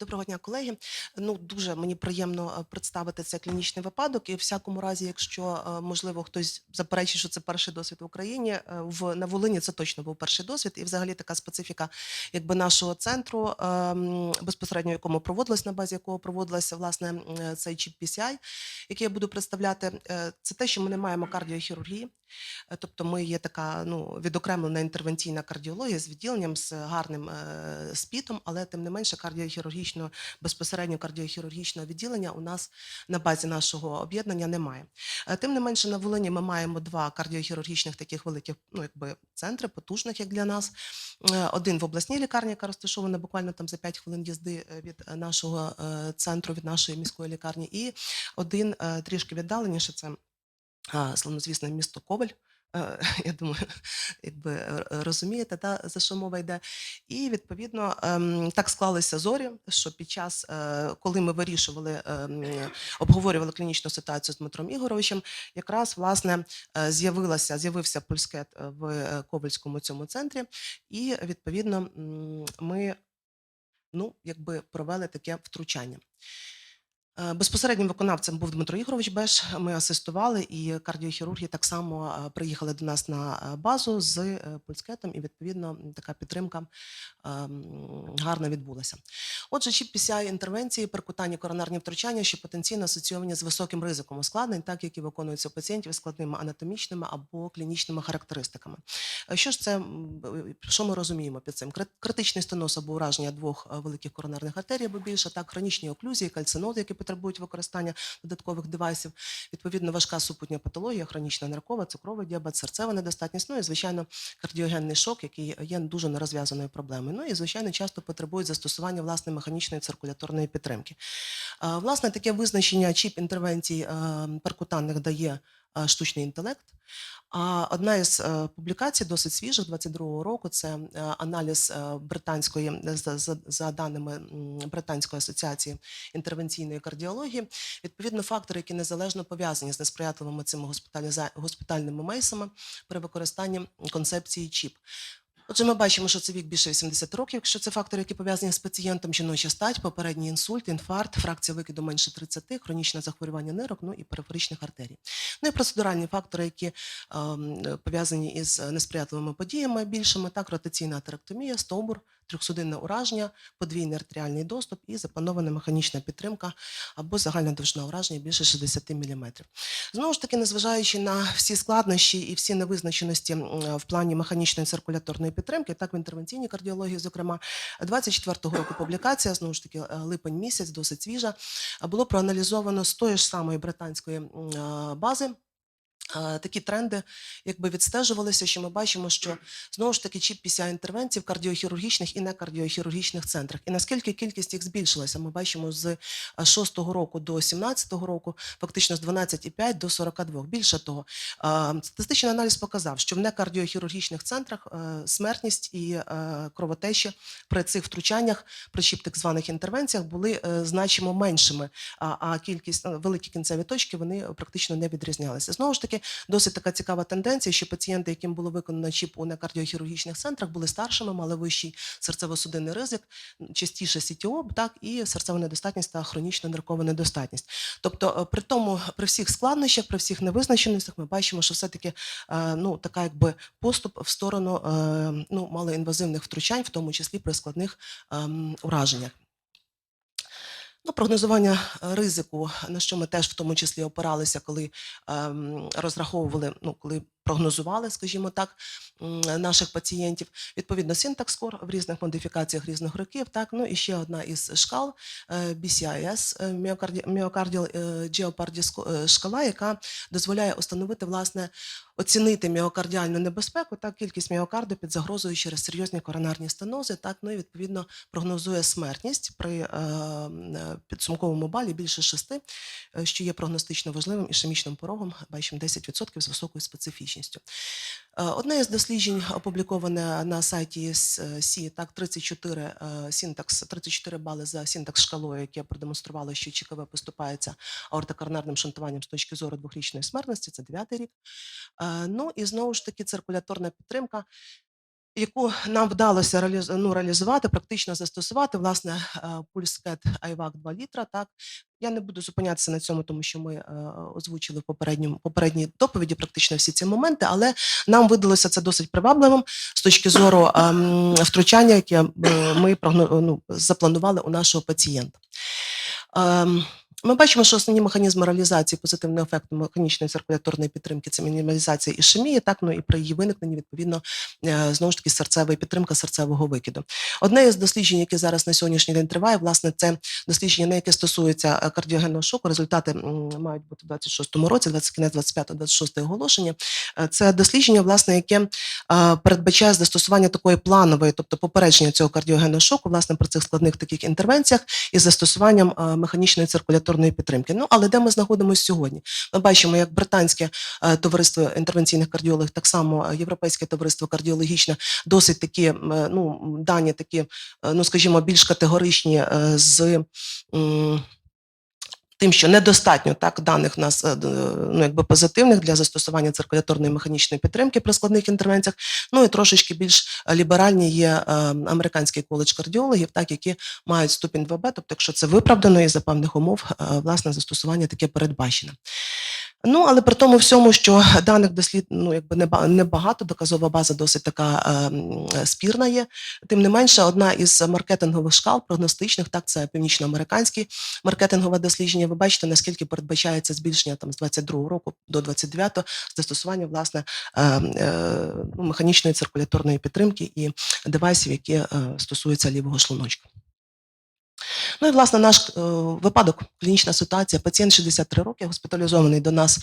Доброго дня, колеги. Ну, дуже мені приємно е, представити цей клінічний випадок. І в всякому разі, якщо е, можливо хтось заперечить, що це перший досвід в Україні, е, в на Волині це точно був перший досвід. І взагалі така специфіка, якби нашого центру, ем, безпосередньо якому проводилось, на базі якого проводилося власне цей чіп PCI, який я буду представляти, це те, що ми не маємо кардіохірургії. Тобто ми є така ну, відокремлена інтервенційна кардіологія з відділенням з гарним спітом, але тим не менше кардіохірургічного, безпосередньо кардіохірургічного відділення у нас на базі нашого об'єднання немає. Е, Тим не менше, на Волині ми маємо два кардіохірургічних таких великих ну, якби, центри, потужних як для нас. Е, Один в обласній лікарні, яка розташована буквально там за 5 хвилин їзди е, від нашого центру, від нашої міської лікарні, і один трішки віддаленіше це славнозвісне місто Коваль. Е, Я думаю, якби е, розумієте, та, за що мова йде. І відповідно ем, так склалися зорі, що під час, е, коли ми вирішували, ем, обговорювали клінічну ситуацію з Дмитром Ігоровичем, якраз власне з'явилася, з'явився пульскет е, в Ковальському цьому центрі, і відповідно ми ну, якби провели таке втручання. Е, Безпосереднім виконавцем був Дмитро Ігорович Беш. Ми асистували, і кардіохірурги так само е, приїхали до нас на е, базу з пульскетом, і відповідно така підтримка ем, гарно відбулася. Отже, чіп PCI інтервенції, перкутанні коронарні втручання, що потенційно асоційовані з високим ризиком ускладнень, так які виконуються у пацієнтів складними анатомічними або клінічними характеристиками. Що ж це що ми розуміємо під цим? Критичний стеноз або ураження двох великих коронарних артерій або більше, так хронічні оклюзії, кальцинози, які потребують використання додаткових девайсів, відповідно важка супутня патологія, хронічна наркова, цукровий діабет, серцева недостатність, ну і звичайно кардіогенний шок, який є дуже нерозв'язаною проблемою. Ну і звичайно часто потребують застосування власне механічної циркуляторної підтримки. Власне, таке визначення чіп інтервенцій е, перкутанних дає е, штучний інтелект. А одна із е, публікацій, досить свіжих, 22-го року, це е, аналіз е, британської за, за, даними Британської асоціації інтервенційної кардіології. Відповідно, фактори, які незалежно пов'язані з несприятливими цими госпітальними мейсами при використанні концепції ЧІП. Отже, ми бачимо, що це вік більше 80 років, якщо це фактори, які пов'язані з пацієнтом, жіноча стать, попередній інсульт, інфаркт, фракція викиду менше 30, хронічне захворювання нирок, ну і периферичних артерій. Ну і процедуральні фактори, які ем, пов'язані із несприятливими подіями більшими, так, ротаційна атеректомія, стовбур, трьохсудинне ураження, подвійний артеріальний доступ і запланована механічна підтримка або загальна довжина ураження більше 60 мм. Знову ж таки, незважаючи на всі складнощі і всі невизначеності в плані механічної циркуляторної підтримки, так в інтервенційній кардіології, зокрема, 24-го року публікація, знову ж таки, е, липень місяць, досить свіжа, було проаналізовано з тої ж самої британської е, бази. Такі тренди якби відстежувалися, що ми бачимо, що знову ж таки чіп після інтервенцій в кардіохірургічних і некардіохірургічних центрах. І наскільки кількість їх збільшилася, ми бачимо з 6-го року до 17-го року, фактично з 12,5 до 42. Більше того, статистичний аналіз показав, що в некардіохірургічних центрах смертність і кровотечі при цих втручаннях, при чіп так званих інтервенціях були е, значимо меншими, а, кількість великі кінцеві точки вони практично не відрізнялися. Знову ж таки, досить така цікава тенденція, що пацієнти, яким було виконано чіп у некардіохірургічних центрах, були старшими, мали вищий серцево-судинний ризик, частіше СІТІО, так і серцева недостатність та хронічна ниркова недостатність. Тобто, е, при тому, при всіх складнощах, при всіх невизначеностях, ми бачимо, що все-таки е, ну така якби поступ в сторону е, ну малоінвазивних втручань, в тому числі при складних ем, ураженнях. Ну, прогнозування е, ризику, на що ми теж в тому числі опиралися, коли ем, розраховували, ну коли прогнозували, скажімо так, наших пацієнтів. Відповідно, синтакс-скор в різних модифікаціях різних років. Так, ну і ще одна із шкал е, BCIS, е, Myocardi- Myocardial е, шкала, яка дозволяє установити власне оцінити міокардіальну небезпеку, так кількість міокарду під загрозою через серйозні коронарні стенози, так ну і відповідно прогнозує смертність при підсумковому балі більше 6, е, що є прогностично важливим ішемічним порогом, бачимо 10% з високою специфічністю. Е, Одне із досліджень опубліковане на сайті СІ, так 34 е, синтакс, 34 бали за синтакс шкалою, яке продемонструвало, що ЧКВ поступається аортокарнарним шантуванням з точки зору двохрічної смертності, це 9 рік. Е, Ну і знову ж таки циркуляторна підтримка. Яку нам вдалося ну, реалізувати, практично застосувати, власне, пульскет IVAC 2 літра. Так я не буду зупинятися на цьому, тому що ми е, озвучили в попередньому попередній доповіді практично всі ці моменти, але нам видалося це досить привабливим з точки зору ем, втручання, яке е, ми ну, запланували у нашого пацієнта. Ем, Ми бачимо, що основні механізми реалізації позитивного ефекту механічної циркуляторної підтримки це мінімалізація ішемії, так ну і при її виникненні відповідно е, знову ж таки серцева і підтримка серцевого викиду. Одне із досліджень, яке зараз на сьогоднішній день триває, власне, це дослідження, не яке стосується е, кардіогенного шоку. Результати мають бути в 26-му році, 20 кінець 25-26 оголошення. Е, Це дослідження, власне, яке передбачає застосування такої планової, тобто попередження цього кардіогенного шоку, власне, при цих складних таких інтервенціях із застосуванням механічної циркуляторної підтримки. Ну але де ми знаходимося сьогодні? Ми бачимо, як британське е, товариство інтервенційних кардіологів, так само е, європейське товариство кардіологічне, досить такі е, ну дані такі, ну скажімо, більш категоричні з. Тим, що недостатньо так даних нас е, ну якби позитивних для застосування циркуляторної механічної підтримки при складних інтервенціях. Ну і трошечки більш ліберальні є е, американський коледж кардіологів, так які мають ступінь 2Б, тобто, якщо це виправдано і за певних умов, е, власне застосування таке передбачено. Ну, але при тому всьому, що даних дослід, ну якби неба- небагато, доказова база досить така е, спірна є. Тим не менше, одна із маркетингових шкал прогностичних, так це північноамериканське маркетингове дослідження. Ви бачите, наскільки передбачається збільшення там з 22 року до 29 застосування власне е, е, ну, механічної циркуляторної підтримки і девайсів, які е, стосуються лівого шлуночка. Ну і власне наш е, випадок, клінічна ситуація. Пацієнт 63 роки, госпіталізований до нас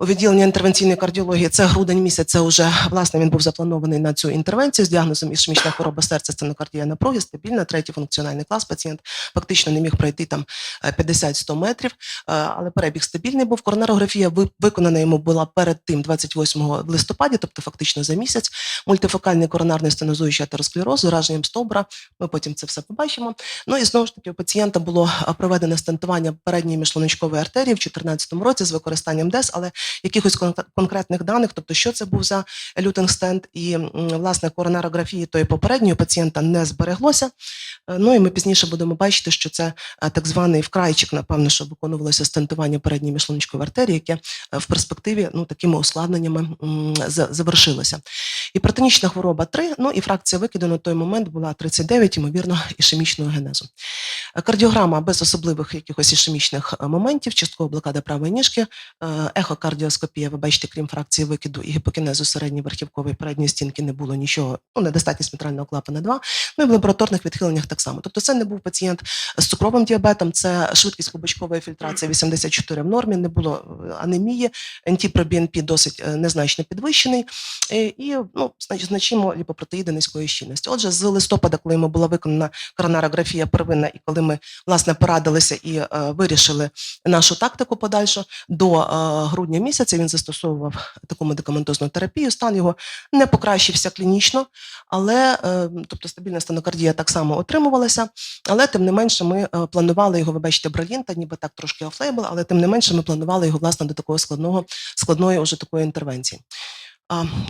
у відділенні інтервенційної кардіології. Це грудень місяць. Це вже власне він був запланований на цю інтервенцію з діагнозом ішемічна хвороба серця, стенокардія напруги, стабільна, третій функціональний клас. Пацієнт фактично не міг пройти там е, 50-100 метрів, е, але перебіг стабільний був. Коронарографія ви- виконана йому була перед тим 28 листопаді, тобто фактично за місяць. Мультифокальний коронарний стенозуючий атеросклероз ураженням стовбра. Ми потім це все побачимо. Ну і знову ж таки у пацієнта було е, проведене стентування передньої міжшлуночкової артерії в 2014 році з використанням ДЕС, але якихось конкретних даних, тобто що це був за лютинг стенд і власне коронарографії тої попередньої пацієнта не збереглося. Е, Ну і ми пізніше будемо бачити, що це е, так званий вкрайчик, напевно, що виконувалося стентування передньої міжшлуночкової артерії, яке е, в перспективі ну такими ускладненнями м, завершилося. Гіпертонічна хвороба 3, ну і фракція викиду на той момент була 39, ймовірно, ішемічного генезу. Е, Кардіограма без особливих якихось ішемічних е, моментів, часткова блокада правої ніжки, е, ехокардіоскопія, ви бачите, крім фракції викиду і гіпокінезу середньої верхівкової передньої стінки не було нічого, ну, недостатність мітрального клапана 2, ну і в лабораторних відхиленнях так само. Тобто це не був пацієнт з цукровим діабетом, це швидкість клубочкової фільтрації 84 в нормі, не було анемії, НТ-пробінпі досить е, незначно підвищений, і ну, знач- значимо ліпопротеїди низької щільності. Отже, з листопада, коли йому була виконана коронарографія первинна, і коли ми власне порадилися і е, вирішили нашу тактику подальшу, до е, грудня місяця він застосовував таку медикаментозну терапію. Стан його не покращився клінічно, але е, тобто стабільна стенокардія так само отримувалася. Але тим не менше, ми е, планували його, ви бачите, бралінта, ніби так трошки офлейбл, але тим не менше ми планували його власне до такого складного складної уже такої інтервенції.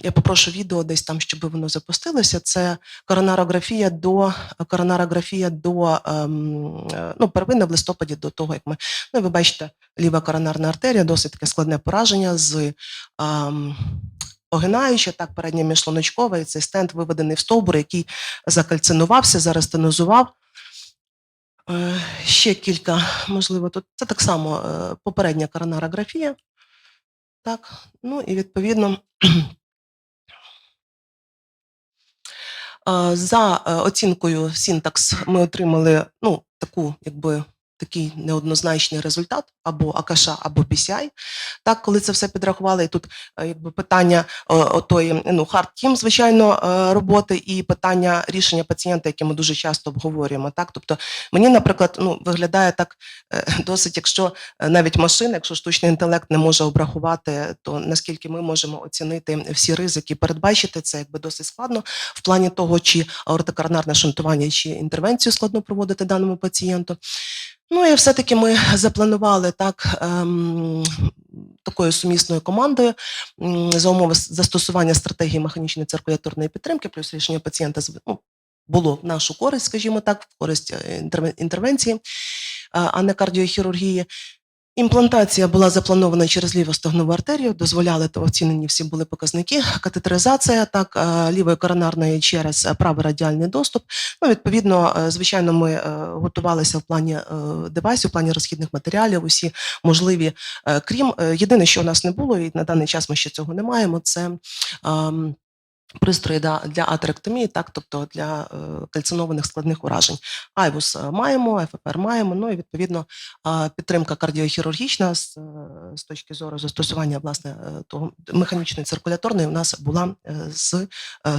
Я попрошу відео десь там, щоб воно запустилося. Це коронарографія до коронарографія до ем, е, ну, первинна в листопаді до того, як ми ну, ви бачите, ліва коронарна артерія, досить таке складне пораження з ем, огинаюча, так, передня міжшлуночкова, і цей стенд виведений в стовбур, який закальцинувався, зарестенозував. Е, Ще кілька, можливо, тут це так само е, попередня коронарографія. Так, ну і відповідно. За е, оцінкою Сінтакс ми отримали ну, таку, якби, такий неоднозначний результат або АКШ, або PCI. Так, коли це все підрахували, і тут е, якби питання е, отої, ну, hard team, звичайно, е, роботи, і питання рішення пацієнта, яке ми дуже часто обговорюємо. Так, тобто мені, наприклад, ну, виглядає так досить, якщо навіть машина, якщо штучний інтелект не може обрахувати, то наскільки ми можемо оцінити всі ризики, передбачити це якби досить складно в плані того, чи аортокоронарне шунтування, чи інтервенцію складно проводити даному пацієнту. Ну і все-таки ми запланували так. Ем, такою сумісною командою за умови застосування стратегії механічної циркуляторної підтримки, плюс рішення пацієнта ну, було в нашу користь, скажімо так, в користь е, інтервен- інтервенції, е, а не кардіохірургії. Імплантація була запланована через лівостогнову артерію, дозволяли то оцінені всі були показники. Катетеризація так е, лівої коронарної через е, правий радіальний доступ. Ну, відповідно, е, звичайно, ми готувалися в плані девайсів, в плані розхідних матеріалів, усі можливі. Крім єдине, що у нас не було, і на даний час ми ще цього не маємо. Це ем, пристрої для атеректомії, так, тобто для е, кальцинованих складних уражень. Айвус е, маємо, ФПР маємо. Ну і відповідно е, підтримка кардіохірургічна з, е, з точки зору застосування власне е, того механічної циркуляторної у нас була е, з е,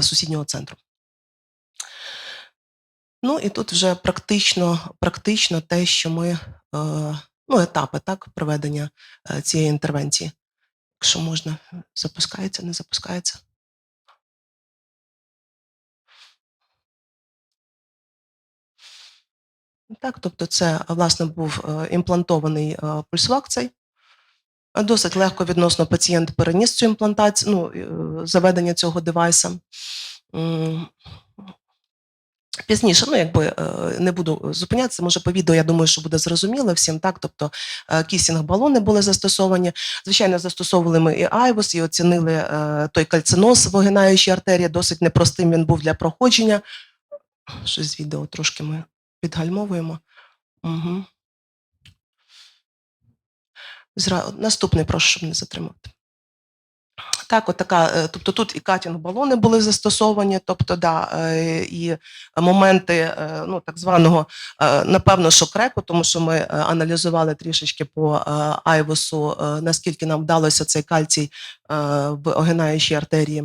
сусіднього центру. Ну і тут вже практично, практично те, що ми е, ну, етапи так, проведення е, цієї інтервенції. Якщо можна, запускається, не запускається. Так, тобто це власне був е, імплантований е, пульсвак цей. Е, Досить легко відносно пацієнт переніс цю імплантацію, ну, е, заведення цього девайса. Пізніше, ну якби е, не буду зупинятися, може по відео, я думаю, що буде зрозуміло всім, так? Тобто е, кісінг балони були застосовані. Звичайно, застосовували ми і айвус, і оцінили е, той кальциноз в артерії. Досить непростим він був для проходження. Щось з відео трошки ми підгальмовуємо. Угу. Зра... Наступний, прошу, щоб не затримувати. Так, от така, е, тобто тут і катінг балони були застосовані, тобто, да, е, і моменти е, ну, так званого, напевно, що креку, тому що ми аналізували трішечки по айвосу, наскільки нам вдалося цей кальцій в огинаючій артерії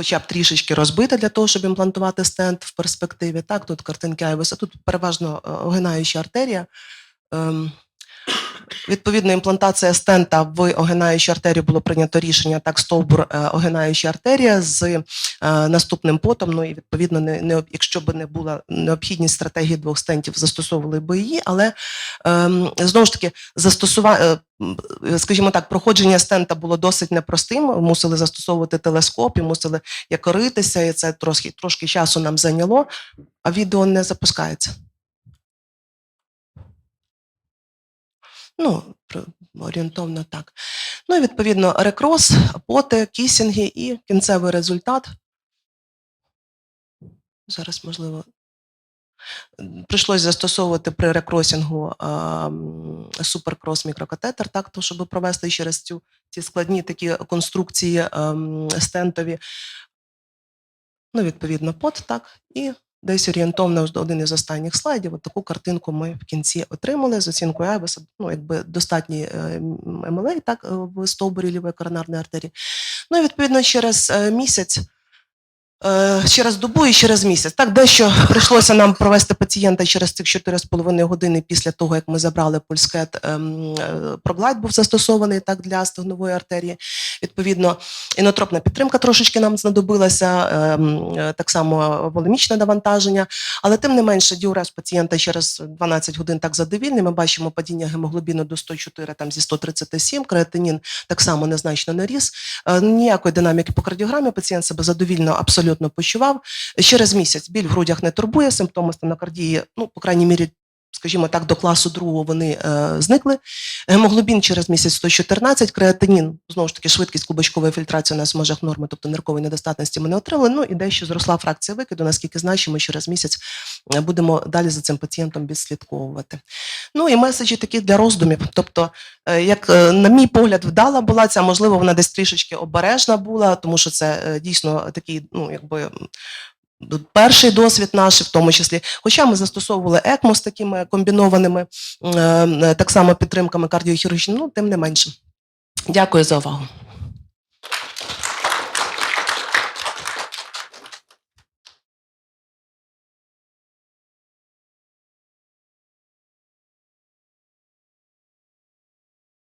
хоча б трішечки розбити для того, щоб імплантувати стенд в перспективі. Так, тут картинки айвоса, тут переважно е, огинаюча артерія. Ем, Відповідно, імплантація стента в огинаючій артерії було прийнято рішення так, стовбур е, огинаюча артерія з е, наступним потом. Ну і відповідно, не, не якщо б не була необхідність стратегії двох стентів, застосовували би її, але ем, знову ж таки застосування, скажімо так, проходження стента було досить непростим. Мусили застосовувати телескоп і мусили якоритися, і це трошки трошки часу нам зайняло, а відео не запускається. Ну, орієнтовно так. Ну і відповідно рекрос, поти, кісінги і кінцевий результат. Зараз, можливо, прийшлось застосовувати при рекросінгу суперкрос мікрокатетер, так, то, щоб провести через цю, ці складні такі конструкції стентові. Ну, відповідно, пот, так, і десь орієнтовно один із останніх слайдів. От таку картинку ми в кінці отримали з оцінкою Айбеса, ну, якби достатній е, МЛА, так, в стовбурі лівої коронарної артерії. Ну і відповідно через е, місяць. Е, Через добу і через місяць. Так, дещо прийшлося нам провести пацієнта через цих 4,5 години після того, як ми забрали пульскет. ем, е, був застосований так для стегнової артерії. Відповідно, інотропна підтримка трошечки нам знадобилася, ем, е, так само волемічне навантаження. Але тим не менше, діурез пацієнта через 12 годин так задовільний. Ми бачимо падіння гемоглобіну до 104 там, зі 137, креатинін так само незначно не ріс. Е, Ніякої динаміки по кардіограмі пацієнт себе задовільно абсолютно почував. Через місяць біль в грудях не турбує, симптоми стенокардії, ну, по крайній мірі, скажімо так, до класу другого вони е, зникли. Гемоглобін через місяць 114, креатинін, знову ж таки, швидкість клубочкової фільтрації у нас в межах норми, тобто ниркової недостатності ми не отримали. Ну і дещо зросла фракція викиду, наскільки значимо, через місяць е, будемо далі за цим пацієнтом відслідковувати. Ну і меседжі такі для роздумів. Тобто, е, як е, на мій погляд, вдала була ця, можливо, вона десь трішечки обережна була, тому що це е, дійсно такий, ну якби. Перший досвід наш, в тому числі, хоча ми застосовували ЕКМО з такими комбінованими е, е, так само підтримками кардіохірургічними, ну тим не менше. Дякую за увагу.